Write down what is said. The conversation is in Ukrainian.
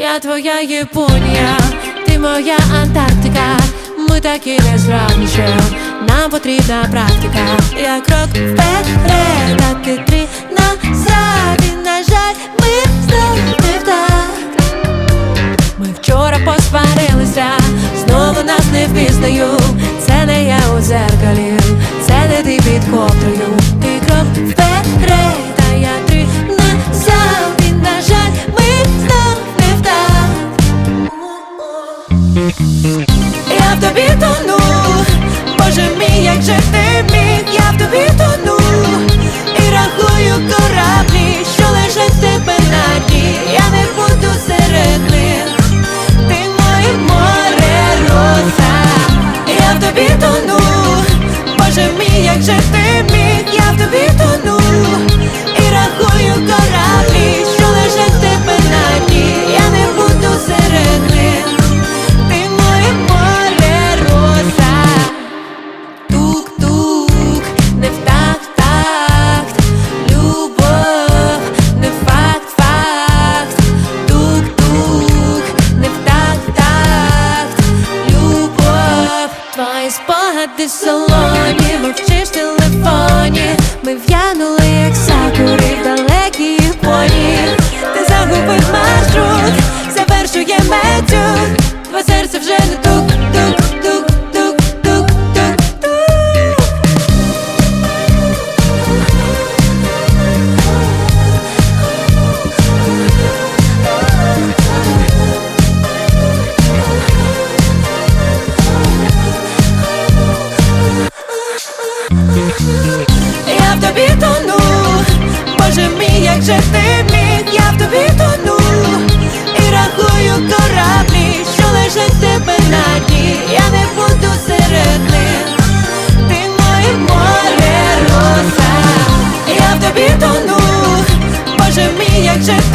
Я твоя Японія, ти моя Антарктика, ми такі не зраніші, нам потрібна практика. Я крок вперед, а ти три на І, на жаль, ми знов не втак Ми вчора посварилися, знову нас не впізнають. тобі тону, Боже мій, як же ти міг, я в тобі тону. спогади в салоні, мовчиш телефоні, ми в'янули тону, Боже мій, як же ти міг, я в тобі тону. І рахую кораблі, що лежать тебе на дні, я не буду серед них, ти моє море, роса, я в тобі тону, Боже мій, як же ти